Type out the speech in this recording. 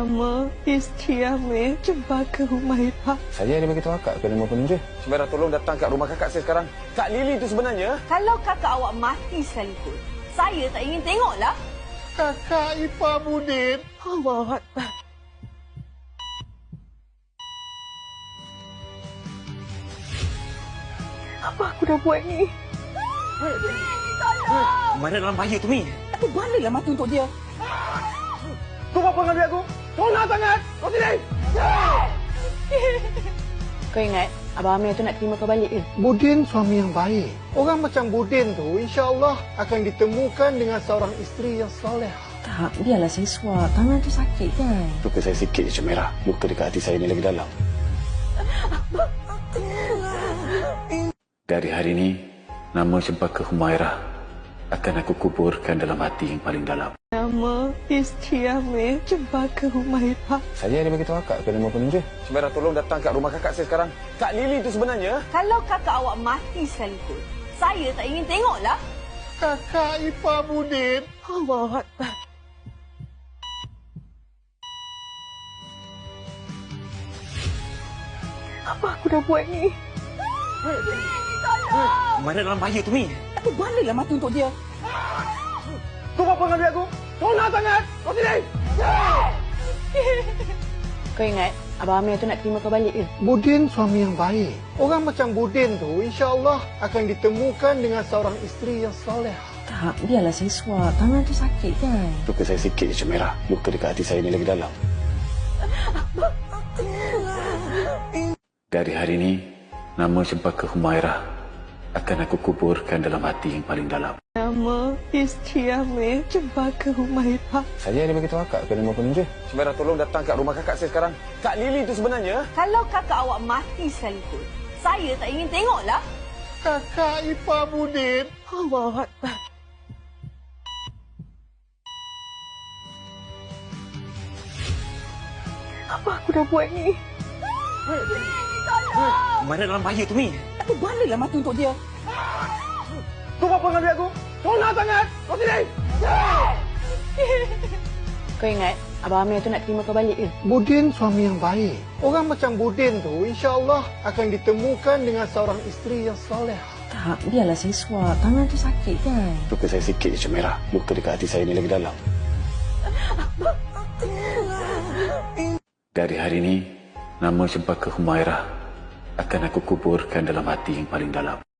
Nama isteri Amir Cempaka Humairah. Saya ada bagi tahu akak ke nama penuh dia. Cemara tolong datang kat rumah kakak saya sekarang. Kak Lily tu sebenarnya. Kalau kakak awak mati sekalipun, saya tak ingin tengoklah. Kakak ipar Budin. Allah Akbar. Apa aku dah buat ni? Mana dalam bahaya tu, Mi? Aku balalah mati untuk dia. Kau apa dengan aku? Tolong sangat. Kau sini. Kau ingat, Abang Amir tu nak terima kau balik ke? Budin suami yang baik. Orang macam Budin tu insya-Allah akan ditemukan dengan seorang isteri yang soleh. Tak, biarlah saya suap. Tangan tu sakit kan? Luka saya sikit je Cemara. Luka dekat hati saya ni lagi dalam. Dari hari ini, nama Cempaka Humairah akan aku kuburkan dalam hati yang paling dalam. Nama isteri Amir Cempaka Humairah. Saya ada bagi tahu akak ke nama penuh dia. Cemara tolong datang kat rumah kakak saya sekarang. Kak Lily tu sebenarnya. Kalau kakak awak mati sekalipun, saya tak ingin tengoklah. Kakak ipar Budin. Allah Akbar. Apa aku dah buat ni? Mana dalam bahaya tu, Mi? Aku balalah mati untuk dia. Kau apa dengan duit Tolong sangat. Kau sini. Kau ingat, Abang Amir tu nak terima kau balik ke? Budin suami yang baik. Orang macam Budin tu insya-Allah akan ditemukan dengan seorang isteri yang soleh. Tak, biarlah saya suap. Tangan tu sakit kan? Luka saya sikit je Cemara. Luka dekat hati saya ni lagi dalam. Dari hari ini, nama Cempaka Humairah akan aku kuburkan dalam hati yang paling dalam. Nama isteri Amir Cempaka Humairah. Saya ada bagi tahu akak ke nama penuh dia. Cemara tolong datang kat rumah kakak saya sekarang. Kak Lily tu sebenarnya. Kalau kakak awak mati sekalipun, saya tak ingin tengoklah. Kakak ipar Budin. Allah Akbar. Apa aku dah buat ni? Mana dalam bahaya tu, Mi? Aku balalah mati untuk dia. Kau apa dengan duit aku? Tolong sangat. Kau sini. Kau ingat, Abang Amir tu nak terima kau balik ke? Budin suami yang baik. Orang macam Budin tu insya-Allah akan ditemukan dengan seorang isteri yang soleh. Tak, biarlah saya suap. Tangan tu sakit kan? Luka saya sikit je Cemara. Luka dekat hati saya ni lagi dalam. Dari hari ini, nama Cempaka Humairah akan aku kuburkan dalam hati yang paling dalam.